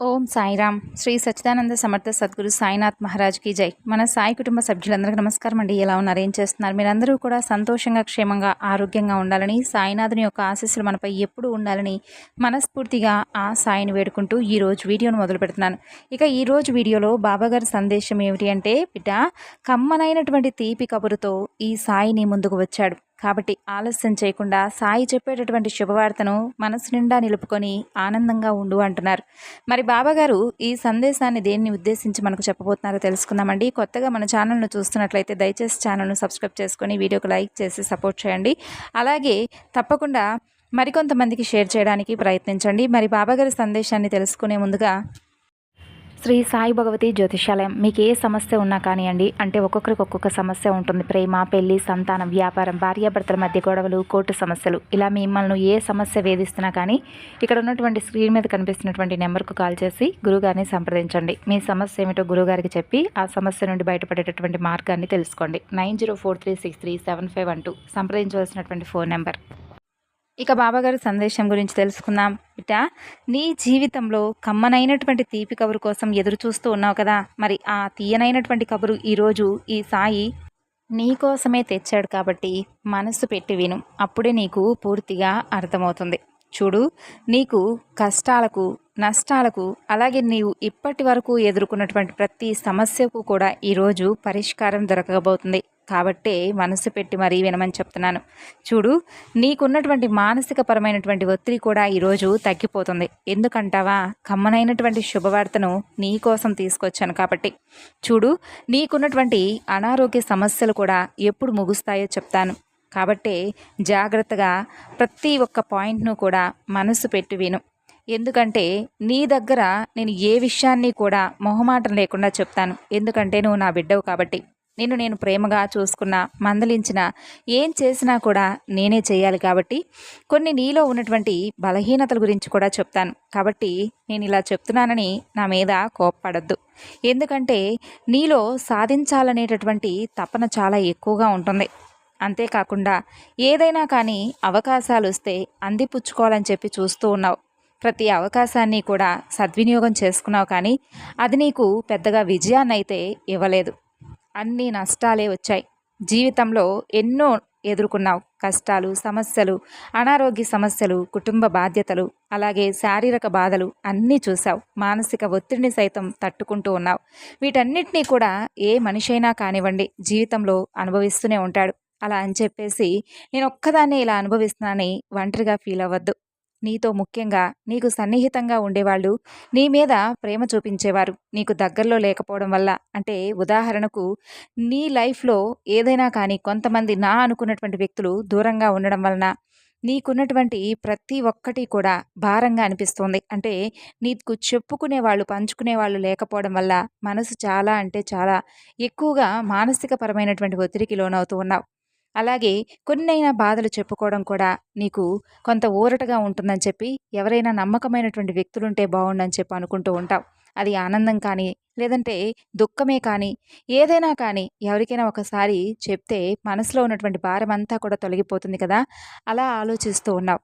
ఓం సాయిరామ్. శ్రీ సచ్చిదానంద సమర్థ సద్గురు సాయినాథ్ మహారాజ్కి జై. మన సాయి కుటుంబ సభ్యులందరికీ నమస్కారం అండి. ఎలా ఉన్నారు? ఏం చేస్తున్నారు? మీరందరూ కూడా సంతోషంగా క్షేమంగా ఆరోగ్యంగా ఉండాలని సాయినాథుని యొక్క ఆశీస్సులు మనపై ఎప్పుడు ఉండాలని మనస్ఫూర్తిగా ఆ సాయిని వేడుకుంటూ ఈరోజు వీడియోను మొదలు పెడుతున్నాను. ఇక ఈరోజు వీడియోలో బాబాగారి సందేశం ఏమిటి అంటే బిడ్డ కమ్మనైనటువంటి తీపి కబురుతో ఈ సాయిని ముందుకు వచ్చాడు. కాబట్టి ఆలస్యం చేయకుండా సాయి చెప్పేటటువంటి శుభవార్తను మనసు నిండా నిలుపుకొని ఆనందంగా ఉండు అంటున్నారు. మరి బాబాగారు ఈ సందేశాన్ని దేన్ని ఉద్దేశించి మనకు చెప్పబోతున్నారో తెలుసుకుందామండి. కొత్తగా మన ఛానల్ను చూస్తున్నట్లయితే దయచేసి ఛానల్ను సబ్స్క్రైబ్ చేసుకొని వీడియోకి లైక్ చేసి సపోర్ట్ చేయండి. అలాగే తప్పకుండా మరికొంతమందికి షేర్ చేయడానికి ప్రయత్నించండి. మరి బాబాగారి సందేశాన్ని తెలుసుకునే ముందుగా శ్రీ సాయి భగవతి జ్యోతిషాలయం మీకు ఏ సమస్య ఉన్నా కానివ్వండి అంటే ఒక్కొక్కరికి ఒక్కొక్క సమస్య ఉంటుంది. ప్రేమ పెళ్ళి సంతానం వ్యాపారం భార్యాభర్తల మధ్య గొడవలు కోర్టు సమస్యలు. ఇలా మిమ్మల్ని ఏ సమస్య వేధిస్తున్నా కానీ ఇక్కడ ఉన్నటువంటి స్క్రీన్ మీద కనిపిస్తున్నటువంటి నెంబర్కు కాల్ చేసి గురుగారిని సంప్రదించండి. మీ సమస్య ఏమిటో గురుగారికి చెప్పి ఆ సమస్య నుండి బయటపడేటటువంటి మార్గాన్ని తెలుసుకోండి. Nine zero four three six three seven five one two. సంప్రదించవలసినటువంటి phone number. ఇక బాబాగారి సందేశం గురించి తెలుసుకుందాం. ఇట నీ జీవితంలో కమ్మనైనటువంటి తీపి కబురు కోసం ఎదురు చూస్తూ ఉన్నావు కదా. మరి ఆ తీయనైనటువంటి కబురు ఈరోజు ఈ సాయి నీ కోసమే తెచ్చాడు కాబట్టి మనసు పెట్టి విను. అప్పుడే నీకు పూర్తిగా అర్థమవుతుంది. చూడు నీకు కష్టాలకు నష్టాలకు అలాగే నీవు ఇప్పటి వరకు ఎదుర్కొన్నటువంటి ప్రతి సమస్యకు కూడా ఈరోజు పరిష్కారం దొరకబోతుంది. కాబట్టే మనసు పెట్టి మరీ వినమని చెప్తున్నాను. చూడు నీకున్నటువంటి మానసిక పరమైనటువంటి ఒత్తిడి కూడా ఈరోజు తగ్గిపోతుంది. ఎందుకంటావా? కమ్మనైనటువంటి శుభవార్తను నీ కోసం తీసుకొచ్చాను కాబట్టి. చూడు నీకున్నటువంటి అనారోగ్య సమస్యలు కూడా ఎప్పుడు ముగుస్తాయో చెప్తాను. కాబట్టే జాగ్రత్తగా ప్రతి ఒక్క పాయింట్ను కూడా మనసు పెట్టి విను. ఎందుకంటే నీ దగ్గర నేను ఏ విషయాన్ని కూడా మొహమాటం లేకుండా చెప్తాను. ఎందుకంటే నువ్వు నా బిడ్డవు కాబట్టి. నిన్ను నేను ప్రేమగా చూసుకున్న మందలించిన ఏం చేసినా కూడా నేనే చేయాలి కాబట్టి కొన్ని నీలో ఉన్నటువంటి బలహీనతల గురించి కూడా చెప్తాను. కాబట్టి నేను ఇలా చెప్తున్నానని నా మీద కోప్పడద్దు. ఎందుకంటే నీలో సాధించాలనేటటువంటి తపన చాలా ఎక్కువగా ఉంటుంది. అంతేకాకుండా ఏదైనా కానీ అవకాశాలు వస్తే అందిపుచ్చుకోవాలని చెప్పి చూస్తూ ఉన్నావు. ప్రతి అవకాశాన్ని కూడా సద్వినియోగం చేసుకున్నావు కానీ అది నీకు పెద్దగా విజయాన్ని అయితే ఇవ్వలేదు. అన్ని నష్టాలే వచ్చాయి. జీవితంలో ఎన్నో ఎదుర్కొన్నావు. కష్టాలు సమస్యలు అనారోగ్య సమస్యలు కుటుంబ బాధ్యతలు అలాగే శారీరక బాధలు అన్నీ చూసావు మానసిక ఒత్తిడిని సైతం తట్టుకుంటూ ఉన్నావు. వీటన్నిటినీ కూడా ఏ మనిషైనా కానివ్వండి జీవితంలో అనుభవిస్తూనే ఉంటాడు. అలా అని చెప్పేసి నేను ఒక్కదాన్నే ఇలా అనుభవిస్తున్నానని ఒంటరిగా ఫీల్ అవ్వద్దు. నీతో ముఖ్యంగా నీకు సన్నిహితంగా ఉండేవాళ్ళు నీ మీద ప్రేమ చూపించేవారు. నీకు దగ్గరలో లేకపోవడం వల్ల అంటే ఉదాహరణకు నీ లైఫ్లో ఏదైనా కానీ కొంతమంది నా అనుకున్నటువంటి వ్యక్తులు దూరంగా ఉండడం వలన నీకున్నటువంటి ప్రతి ఒక్కటి కూడా భారంగా అనిపిస్తుంది. అంటే నీకు చెప్పుకునే వాళ్ళు పంచుకునే వాళ్ళు లేకపోవడం వల్ల మనసు చాలా అంటే చాలా ఎక్కువగా మానసిక పరమైనటువంటి ఒత్తిడికి లోనవుతూ ఉన్నావు. అలాగే కొన్నైనా బాధలు చెప్పుకోవడం కూడా నీకు కొంత ఊరటగా ఉంటుందని చెప్పి ఎవరైనా నమ్మకమైనటువంటి వ్యక్తులుంటే బాగుండని చెప్పి అనుకుంటూ ఉంటావు. అది ఆనందం కానీ లేదంటే దుఃఖమే కానీ ఏదైనా కానీ ఎవరికైనా ఒకసారి చెప్తే మనసులో ఉన్నటువంటి భారం అంతా కూడా తొలగిపోతుంది కదా? అలా ఆలోచిస్తూ ఉన్నావు.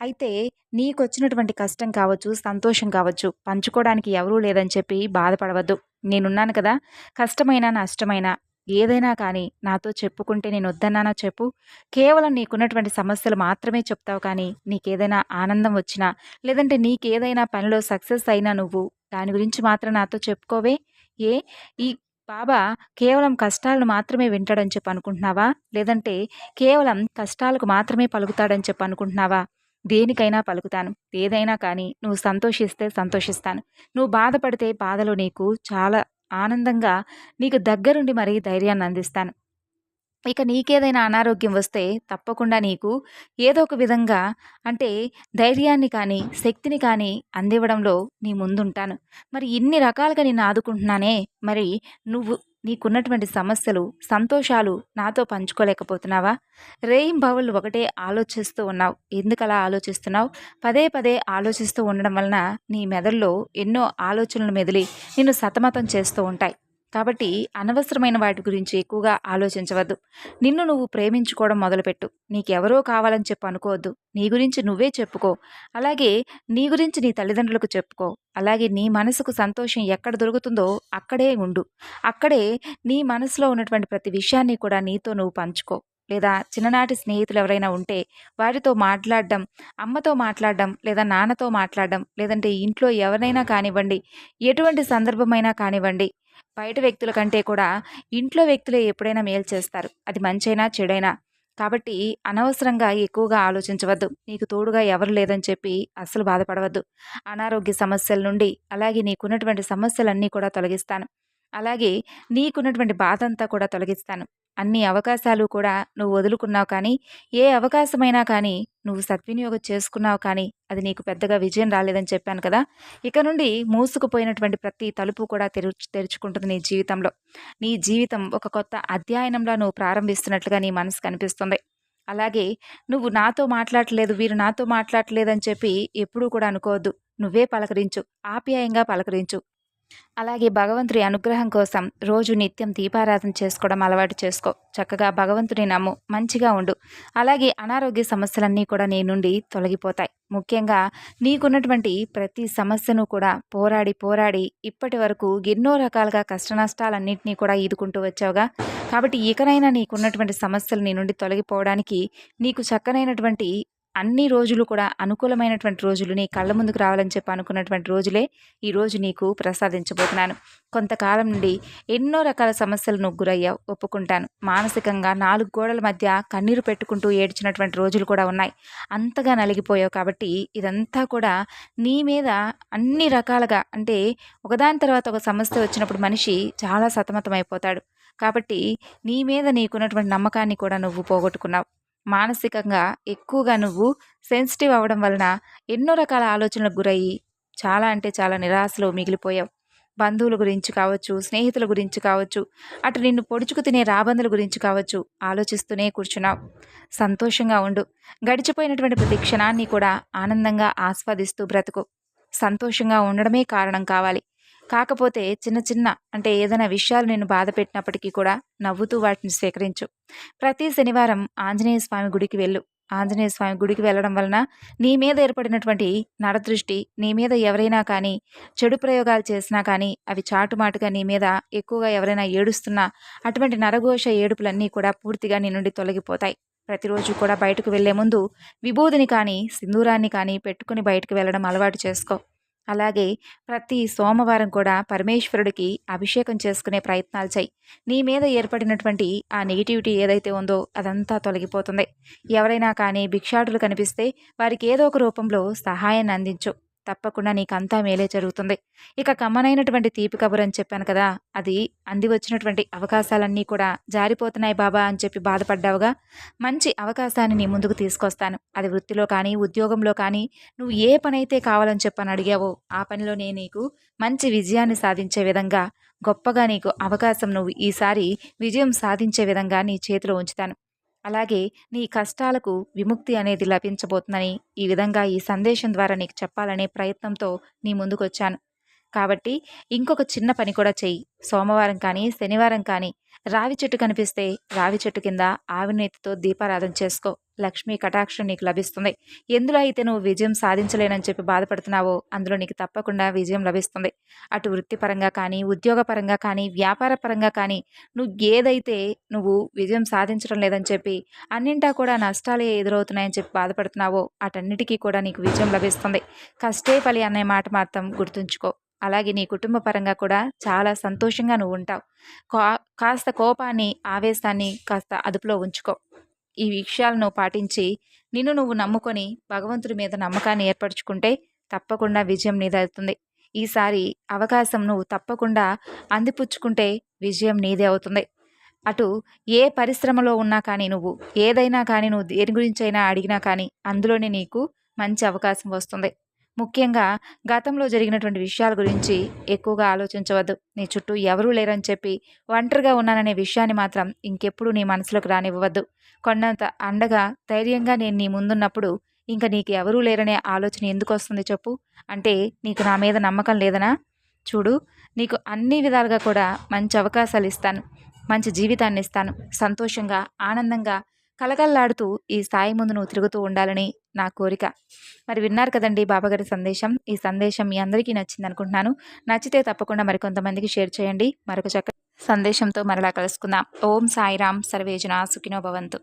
అయితే నీకు వచ్చినటువంటి కష్టం కావచ్చు సంతోషం కావచ్చు పంచుకోవడానికి ఎవరూ లేదని చెప్పి బాధపడవద్దు. నేనున్నాను కదా. కష్టమైనా నష్టమైనా ఏదైనా కానీ నాతో చెప్పుకుంటే నేను వద్దన్నానా చెప్పు. కేవలం నీకున్నటువంటి సమస్యలు మాత్రమే చెప్తావు కానీ నీకేదైనా ఆనందం వచ్చినా లేదంటే నీకేదైనా పనిలో సక్సెస్ అయినా నువ్వు దాని గురించి మాత్రం నాతో చెప్పుకోవే. ఏ? ఈ బాబా కేవలం కష్టాలను మాత్రమే వింటాడని చెప్పి అనుకుంటున్నావా? లేదంటే కేవలం కష్టాలకు మాత్రమే పలుకుతాడని చెప్పి అనుకుంటున్నావా? దేనికైనా పలుకుతాను. ఏదైనా కానీ నువ్వు సంతోషిస్తే సంతోషిస్తాను. నువ్వు బాధపడితే బాధలో నీకు చాలా ఆనందంగా నీకు దగ్గరుండి మరీ ధైర్యాన్ని అందిస్తాను. ఇక నీకేదైనా అనారోగ్యం వస్తే తప్పకుండా నీకు ఏదో ఒక విధంగా అంటే ధైర్యాన్ని కానీ శక్తిని కానీ అందివ్వడంలో నీ ముందుంటాను. మరి ఇన్ని రకాలుగా నేను ఆదుకుంటున్నానే మరి నువ్వు నీకున్నటువంటి సమస్యలు సంతోషాలు నాతో పంచుకోలేకపోతున్నావా? రేయింబావులు ఒకటే ఆలోచిస్తూ ఉన్నావు. ఎందుకలా ఆలోచిస్తున్నావు? పదే పదే ఆలోచిస్తూ ఉండడం వలన నీ మెదడులో ఎన్నో ఆలోచనలు మెదిలి నిన్ను సతమతం చేస్తూ ఉంటాయి. కాబట్టి అనవసరమైన వాటి గురించి ఎక్కువగా ఆలోచించవద్దు. నిన్ను నువ్వు ప్రేమించుకోవడం మొదలుపెట్టు. నీకెవరో కావాలని చెప్పి అనుకోవద్దు. నీ గురించి నువ్వే చెప్పుకో. అలాగే నీ గురించి నీ తల్లిదండ్రులకు చెప్పుకో. అలాగే నీ మనసుకు సంతోషం ఎక్కడ దొరుకుతుందో అక్కడే ఉండు. అక్కడే నీ మనసులో ఉన్నటువంటి ప్రతి విషయాన్ని కూడా నీతో నువ్వు పంచుకో. లేదా చిన్ననాటి స్నేహితులు ఎవరైనా ఉంటే వారితో మాట్లాడడం అమ్మతో మాట్లాడడం లేదా నాన్నతో మాట్లాడడం లేదంటే ఇంట్లో ఎవరైనా కానివ్వండి ఎటువంటి సందర్భమైనా కానివ్వండి బయట వ్యక్తుల కంటే కూడా ఇంట్లో వ్యక్తులే ఎప్పుడైనా మేలు చేస్తారు. అది మంచైనా చెడైనా. కాబట్టి అనవసరంగా ఎక్కువగా ఆలోచించవద్దు. నీకు తోడుగా ఎవరు లేదని చెప్పి అస్సలు బాధపడవద్దు. అనారోగ్య సమస్యల నుండి అలాగే నీకున్నటువంటి సమస్యలన్నీ కూడా తొలగిస్తాను. అలాగే నీకున్నటువంటి బాధ అంతా కూడా తొలగిస్తాను. అన్ని అవకాశాలు కూడా నువ్వు వదులుకున్నావు కానీ ఏ అవకాశమైనా కానీ నువ్వు సద్వినియోగం చేసుకున్నావు కానీ అది నీకు పెద్దగా విజయం రాలేదని చెప్పాను కదా! ఇక నుండి మూసుకుపోయినటువంటి ప్రతి తలుపు కూడా తెరు తెరుచుకుంటుంది నీ జీవితంలో. నీ జీవితం ఒక కొత్త అధ్యయనంలో నువ్వు ప్రారంభిస్తున్నట్లుగా నీ మనసు కనిపిస్తుంది. అలాగే నువ్వు నాతో మాట్లాడలేదు వీరు నాతో మాట్లాడలేదని చెప్పి ఎప్పుడూ కూడా అనుకోవద్దు. నువ్వే పలకరించు ఆప్యాయంగా పలకరించు. అలాగే భగవంతుడి అనుగ్రహం కోసం రోజు నిత్యం దీపారాధన చేసుకోవడం అలవాటు చేసుకో. చక్కగా భగవంతుని నమ్ము మంచిగా ఉండు. అలాగే అనారోగ్య సమస్యలన్నీ కూడా నీ నుండి తొలగిపోతాయి. ముఖ్యంగా నీకున్నటువంటి ప్రతి సమస్యను కూడా పోరాడి పోరాడి ఇప్పటి వరకు ఎన్నో రకాలుగా కష్ట నష్టాలన్నింటినీ కూడా ఈదుకుంటూ వచ్చావుగా. కాబట్టి ఇకనైనా నీకున్నటువంటి సమస్యలు నీ నుండి తొలగిపోవడానికి నీకు చక్కనైనటువంటి అన్ని రోజులు కూడా అనుకూలమైనటువంటి రోజులు నీ కళ్ళ ముందుకు రావాలని చెప్పి అనుకున్నటువంటి రోజులే ఈరోజు నీకు ప్రసాదించబోతున్నాను. కొంతకాలం నుండి ఎన్నో రకాల సమస్యలు నువ్వు గురయ్యావు ఒప్పుకుంటాను. మానసికంగా నాలుగు గోడల మధ్య కన్నీరు పెట్టుకుంటూ ఏడ్చినటువంటి రోజులు కూడా ఉన్నాయి. అంతగా నలిగిపోయావు కాబట్టి ఇదంతా కూడా నీ మీద అన్ని రకాలుగా అంటే ఒకదాని తర్వాత ఒక సమస్య వచ్చినప్పుడు మనిషి చాలా సతమతమైపోతాడు. కాబట్టి నీ మీద నీకున్నటువంటి నమ్మకాన్ని కూడా నువ్వు పోగొట్టుకున్నావు. మానసికంగా ఎక్కువగా నువ్వు సెన్సిటివ్ అవ్వడం వలన ఎన్నో రకాల ఆలోచనలకు గురయ్యి చాలా అంటే చాలా నిరాశలో మిగిలిపోయావు. బంధువుల గురించి కావచ్చు స్నేహితుల గురించి కావచ్చు అటు నిన్ను పొడుచుకు తినే రాబందుల గురించి కావచ్చు ఆలోచిస్తూనే కూర్చున్నావు. సంతోషంగా ఉండు. గడిచిపోయినటువంటి ప్రతి క్షణాన్ని కూడా ఆనందంగా ఆస్వాదిస్తూ బ్రతుకు. సంతోషంగా ఉండడమే కారణం కావాలి. కాకపోతే చిన్న చిన్న అంటే ఏదైనా విషయాలు నేను బాధ పెట్టినప్పటికీ కూడా నవ్వుతూ వాటిని స్వీకరించు ప్రతి శనివారం ఆంజనేయ స్వామి గుడికి వెళ్ళు. ఆంజనేయ స్వామి గుడికి వెళ్ళడం వలన నీ మీద ఏర్పడినటువంటి నరదృష్టి నీ మీద ఎవరైనా కానీ చెడు ప్రయోగాలు చేసినా కానీ అవి చాటుమాటుగా నీ మీద ఎక్కువగా ఎవరైనా ఏడుస్తున్నా అటువంటి నరఘోష ఏడుపులన్నీ కూడా పూర్తిగా నీ నుండి తొలగిపోతాయి. ప్రతిరోజు కూడా బయటకు వెళ్ళే ముందు విభూదిని కానీ సింధూరాన్ని కానీ పెట్టుకుని బయటకు వెళ్ళడం అలవాటు చేసుకో. అలాగే ప్రతి సోమవారం కూడా పరమేశ్వరుడికి అభిషేకం చేసుకునే ప్రయత్నాలు చేయి. నీ మీద ఏర్పడినటువంటి ఆ నెగిటివిటీ ఏదైతే ఉందో అదంతా తొలగిపోతుంది. ఎవరైనా కానీ భిక్షాటులు కనిపిస్తే వారికి ఏదో ఒక రూపంలో సహాయాన్ని అందించు. తప్పకుండా నీకంతా మేలే జరుగుతుంది. ఇక కమ్మనైనటువంటి తీపి కబురు అని చెప్పాను కదా అది అంది వచ్చినటువంటి అవకాశాలన్నీ కూడా జారిపోతున్నాయి బాబా అని చెప్పి బాధపడ్డావుగా. మంచి అవకాశాన్ని నీ ముందుకు తీసుకొస్తాను. అది వృత్తిలో కానీ ఉద్యోగంలో కానీ నువ్వు ఏ పని అయితే కావాలని చెప్పని అడిగావో ఆ పనిలో నేను నీకు మంచి విజయాన్ని సాధించే విధంగా గొప్పగా నీకు అవకాశం నువ్వు ఈసారి విజయం సాధించే విధంగా నీ చేతిలో ఉంచుతాను. అలాగే నీ కష్టాలకు విముక్తి అనేది లభించబోతుందని ఈ విధంగా ఈ సందేశం ద్వారా నీకు చెప్పాలనే ప్రయత్నంతో నీ ముందుకొచ్చాను. కాబట్టి ఇంకొక చిన్న పని కూడా చెయ్యి. సోమవారం కానీ శనివారం కానీ రావి చెట్టు కనిపిస్తే రావి చెట్టు కింద ఆవినేతితో దీపారాధన చేసుకో. లక్ష్మీ కటాక్షం నీకు లభిస్తుంది. ఎందులో అయితే నువ్వు విజయం సాధించలేనని చెప్పి బాధపడుతున్నావో అందులో నీకు తప్పకుండా విజయం లభిస్తుంది. అటు వృత్తిపరంగా కానీ ఉద్యోగపరంగా కానీ వ్యాపార పరంగా కానీ నువ్వు ఏదైతే నువ్వు విజయం సాధించడం లేదని చెప్పి అన్నింటా కూడా నష్టాలే ఎదురవుతున్నాయని చెప్పి బాధపడుతున్నావో అటన్నిటికీ కూడా నీకు విజయం లభిస్తుంది. కష్టే ఫలి అనే మాట మాత్రం గుర్తుంచుకో. అలాగే నీ కుటుంబ పరంగా కూడా చాలా సంతోషంగా నువ్వు ఉంటావు. కాస్త కోపాన్ని ఆవేశాన్ని కాస్త అదుపులో ఉంచుకో. ఈ విషయాలను పాటించి నిన్ను నువ్వు నమ్ముకొని భగవంతుడి మీద నమ్మకాన్ని ఏర్పరచుకుంటే తప్పకుండా విజయం నీదవుతుంది ఈసారి అవకాశం నువ్వు తప్పకుండా అందిపుచ్చుకుంటే విజయం నీదే అవుతుంది. అటు ఏ పరిశ్రమలో ఉన్నా కానీ నువ్వు ఏదైనా కానీ నువ్వు దేని గురించి అయినా అడిగినా కానీ అందులోనే నీకు మంచి అవకాశం వస్తుంది. ముఖ్యంగా గతంలో జరిగినటువంటి విషయాల గురించి ఎక్కువగా ఆలోచించవద్దు. నీ చుట్టూ ఎవరూ లేరని చెప్పి ఒంటరిగా ఉన్నాననే విషయాన్ని మాత్రం ఇంకెప్పుడు నీ మనసులోకి రానివ్వద్దు కొన్నంత అండగా ధైర్యంగా నేను నీ ముందున్నప్పుడు ఇంకా నీకు ఎవరూ లేరనే ఆలోచన ఎందుకు వస్తుంది చెప్పు? అంటే నీకు నా మీద నమ్మకం లేదనా? చూడు నీకు అన్ని విధాలుగా కూడా మంచి అవకాశాలు ఇస్తాను. మంచి జీవితాన్ని ఇస్తాను. సంతోషంగా ఆనందంగా కలగల్లాడుతూ ఈ స్థాయి ముందు నువ్వు తిరుగుతూ ఉండాలని నా కోరిక. మరి విన్నారు కదండి బాబాగారి సందేశం. ఈ సందేశం మీ అందరికీ నచ్చింది అనుకుంటున్నాను. నచ్చితే తప్పకుండా మరికొంతమందికి షేర్ చేయండి. మరొక చక్క సందేశంతో మరలా కలుసుకుందాం. ఓం సాయిరామ్ సర్వేజన సుఖినో భవంతు.